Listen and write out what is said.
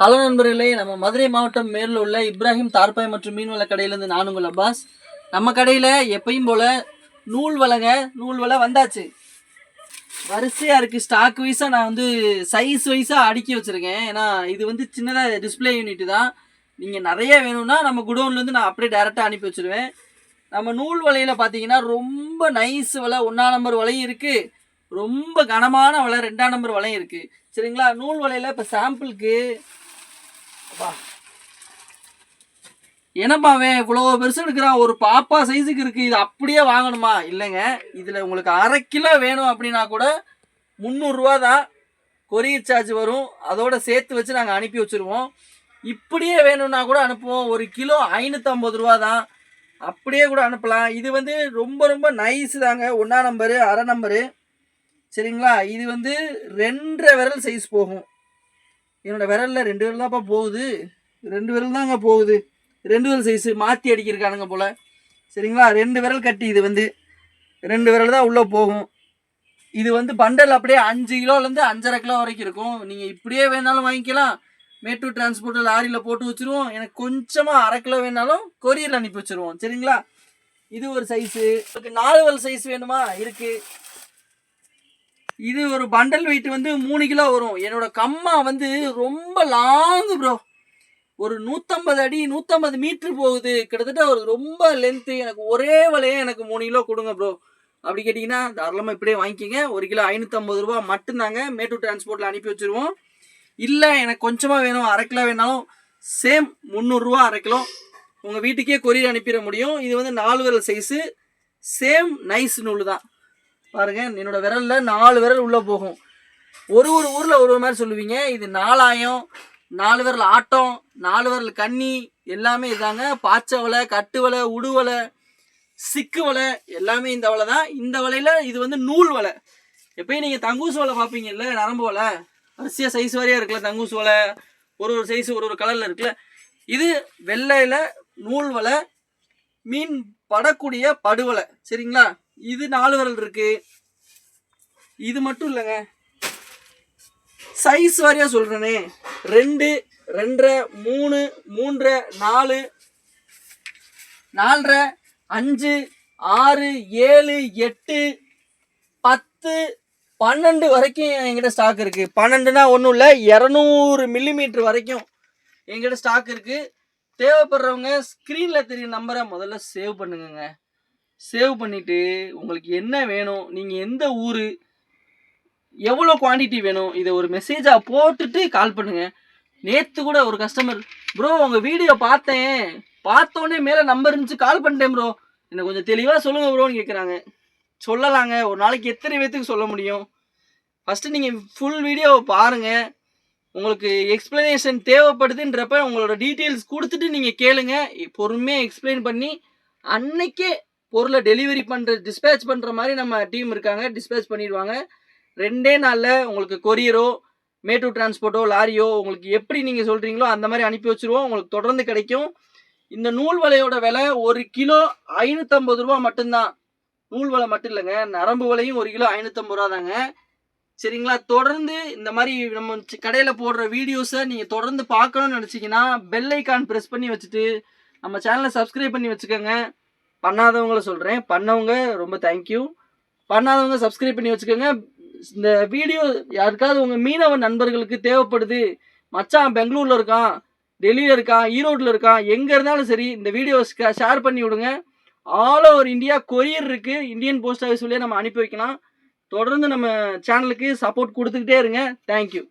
Hello நண்பர்களே நம்ம மதுரை மாவட்டம் மேலில் உள்ள இப்ராஹிம் தார்பாய் மற்றும் மீன்வள கடையிலேருந்து நான் உங்கள் அப்பாஸ். நம்ம கடையில் எப்பயும் போல் நூல் வலைங்க நூல் வலை வந்தாச்சு. வரிசையாக இருக்குது ஸ்டாக் வைஸாக நான் வந்து சைஸ் வைஸாக அடுக்கி வச்சுருக்கேன். ஏன்னா இது வந்து சின்னதாக டிஸ்பிளே யூனிட் தான். நீங்கள் நிறைய வேணும்னா நம்ம குடோன்லேருந்து நான் அப்படியே டேரெக்டாக அனுப்பி வச்சுருவேன். நம்ம நூல் வலையில் பார்த்தீங்கன்னா ரொம்ப நைஸ் வலை ஒன்றா நம்பர் வலையும் இருக்குது ரொம்ப கனமான வலை ரெண்டாம் நம்பர் வலையும் இருக்குது சரிங்களா? நூல் வலையில் இப்போ சாம்பிளுக்கு அப்பா. என்னப்பா அவன் இவ்வளோ பெருசு எடுக்கிறான் ஒரு பாப்பா சைஸுக்கு இருக்குது இது அப்படியே வாங்கணுமா? இல்லைங்க. இதில் உங்களுக்கு அரை கிலோ வேணும் அப்படின்னா கூட முந்நூறுரூவா தான் கொரியர் சார்ஜ் வரும். அதோட சேர்த்து வச்சு நாங்கள் அனுப்பி வச்சுருவோம். இப்படியே வேணும்னா கூட அனுப்புவோம். ஒரு கிலோ ஐநூற்றம்பது ரூபா தான். அப்படியே கூட அனுப்பலாம். இது வந்து ரொம்ப ரொம்ப நைஸ் தாங்க. ஒன்றா நம்பரு அரை நம்பரு சரிங்களா? இது வந்து ரெண்டரை விரல் சைஸ் போகும். என்னோட விரலில் ரெண்டு விரல் தான்ப்பா போகுது. ரெண்டு விரல் தாங்க போகுது. ரெண்டு விரல் சைஸு மாற்றி அடிக்கிருக்கானுங்க போல். சரிங்களா? ரெண்டு விரல் கட்டி இது வந்து. ரெண்டு விரல் தான் உள்ளே போகும். இது வந்து பண்டல் அப்படியே அஞ்சு கிலோலேருந்து அஞ்சரை கிலோ வரைக்கும் இருக்கும். நீங்கள் இப்படியே வேணாலும் வாங்கிக்கலாம். மேட்டூர் டிரான்ஸ்போர்ட்டில் லாரியில் போட்டு வச்சுருவோம். எனக்கு கொஞ்சமாக அரை கிலோ வேணாலும் கொரியரில் அனுப்பி வச்சுருவோம். சரிங்களா? இது ஒரு சைஸு உங்களுக்கு நாலு வல் சைஸ் வேணுமா? இருக்குது இது ஒரு பண்டல் வெயிட் வந்து மூணு கிலோ வரும். என்னோட கம்மா வந்து ரொம்ப லாங் ப்ரோ ஒரு நூற்றம்பது அடி நூற்றம்பது மீட்ரு போகுது. கிட்டத்தட்ட ஒரு ரொம்ப லென்த்து எனக்கு ஒரே வலையே எனக்கு மூணு கிலோ கொடுங்க ப்ரோ அப்படி கேட்டிங்கன்னா தாராளமாக இப்படியே வாங்கிக்கோங்க. ஒரு கிலோ ஐநூற்றம்பது ரூபா மட்டும்தாங்க மேட்டூர் டிரான்ஸ்போர்ட்டில் அனுப்பி வச்சுருவோம். இல்லை எனக்கு கொஞ்சமாக வேணும். அரை கிலோ வேணாலும் சேம் முந்நூறுரூவா அரை கிலோ உங்கள் வீட்டுக்கே கொரியர் அனுப்பிட முடியும். இது வந்து நாலு விரல் சைஸு சேம் நைஸ் நூல் தான். பாருங்க என்னோட விரலில் நாலு விரல் உள்ளே போகும். ஒரு ஒரு ஊரில் ஒரு ஒரு மாதிரி சொல்லுவீங்க. இது நாலாயம் நாலு விரல் ஆட்டம் நாலு விரல் கன்னி எல்லாமே இதாங்க. பாய்ச்ச வலை கட்டு வலை உடுவலை சிக்கு வலை எல்லாமே இந்த வலை தான். இந்த வலையில் இது வந்து நூல் வலை. எப்பயும் நீங்கள் தங்கூஸ் வலை பார்ப்பீங்கல்ல நரம்பு வலை. வரிசையாக சைஸ் வாரியாக இருக்குல்ல தங்கூஸ் வலை. ஒரு ஒரு சைஸ் ஒரு ஒரு கலரில் இருக்குல்ல. இது வெள்ளையில் நூல் வலை மீன் படக்கூடிய படுவலை. சரிங்களா? இது நாலு விரல் இருக்கு. இது மட்டும் இல்லைங்க. சைஸ் வாரியாக சொல்கிறேனே ரெண்டு ரெண்டரை மூணு மூன்றரை நாலு நாலரை அஞ்சு ஆறு ஏழு எட்டு பத்து பன்னெண்டு வரைக்கும் எங்கிட்ட ஸ்டாக் இருக்குது பன்னெண்டுனா ஒன்றும் இல்லை இரநூறு மில்லிமீட்டர் வரைக்கும் எங்கிட்ட ஸ்டாக் இருக்குது தேவைப்படுறவங்க ஸ்க்ரீனில் தெரியும் நம்பரை முதல்ல சேவ் பண்ணுங்கங்க. சேவ் பண்ணிவிட்டு உங்களுக்கு என்ன வேணும் நீங்கள் எந்த ஊர் எவ்வளோ குவாண்டிட்டி வேணும் இதை ஒரு மெசேஜாக போட்டுட்டு கால் பண்ணுங்கள் நேற்று கூட ஒரு கஸ்டமர் ப்ரோ உங்கள் வீடியோ பார்த்தேன். பார்த்தோன்னே மேலே நம்பர் இருந்துச்சு கால் பண்ணிட்டேன் ப்ரோ என்னை கொஞ்சம் தெளிவாக சொல்லுங்கள் ப்ரோன்னு கேட்குறாங்க சொல்லலாங்க. ஒரு நாளைக்கு எத்தனை பேர்த்துக்கு சொல்ல முடியும்? ஃபஸ்ட்டு நீங்கள் ஃபுல் வீடியோவை பாருங்கள் உங்களுக்கு எக்ஸ்ப்ளனேஷன் தேவைப்படுதுன்றப்ப உங்களோட டீட்டெயில்ஸ் கொடுத்துட்டு நீங்கள் கேளுங்க. பொறுமையாக எக்ஸ்பிளைன் பண்ணி அன்னைக்கே பொருளை டெலிவரி பண்ணுற டிஸ்பேச் பண்ணுற மாதிரி நம்ம டீம் இருக்காங்க. டிஸ்பேச் பண்ணிடுவாங்க. ரெண்டே நாளில் உங்களுக்கு கொரியரோ மேட்டூர் டிரான்ஸ்போர்ட்டோ லாரியோ உங்களுக்கு எப்படி நீங்கள் சொல்கிறீங்களோ அந்த மாதிரி அனுப்பி வச்சுருவோம். உங்களுக்கு தொடர்ந்து கிடைக்கும். இந்த நூல் வலையோட விலை ஒரு கிலோ ஐநூற்றம்பது ரூபா மட்டும்தான். நூல் வலை மட்டும் இல்லைங்க. நரம்பு வலையும் ஒரு கிலோ ஐநூற்றம்பது ரூபா தாங்க. சரிங்களா? தொடர்ந்து இந்த மாதிரி நம்ம கடையில் போடுற வீடியோஸை நீங்கள் தொடர்ந்து பார்க்கணும்னு நினச்சிங்கன்னா பெல் ஐக்கான் ப்ரெஸ் பண்ணி வச்சுட்டு நம்ம சேனலை சப்ஸ்கிரைப் பண்ணி வச்சுக்கோங்க. பண்ணாதவங்கள சொல்கிறேன் பண்ணவங்க ரொம்ப தேங்க்யூ பண்ணாதவங்க சப்ஸ்கிரைப் பண்ணி வச்சுக்கோங்க. இந்த வீடியோ யாருக்காவது உங்கள் மீனவ நண்பர்களுக்கு தேவைப்படுது. மச்சான் பெங்களூரில் இருக்கான் டெல்லியில் இருக்கான் ஈரோட்டில் இருக்கான் எங்கே இருந்தாலும் சரி இந்த வீடியோ ஷேர் பண்ணி விடுங்க. ஆல் ஓவர் இந்தியா கொரியர் இருக்குது இந்தியன் போஸ்ட் ஆஃபீஸ் வழியாக நம்ம அனுப்பி வைக்கலாம். தொடர்ந்து நம்ம சேனலுக்கு சப்போர்ட் கொடுத்துக்கிட்டே இருங்க. தேங்க்யூ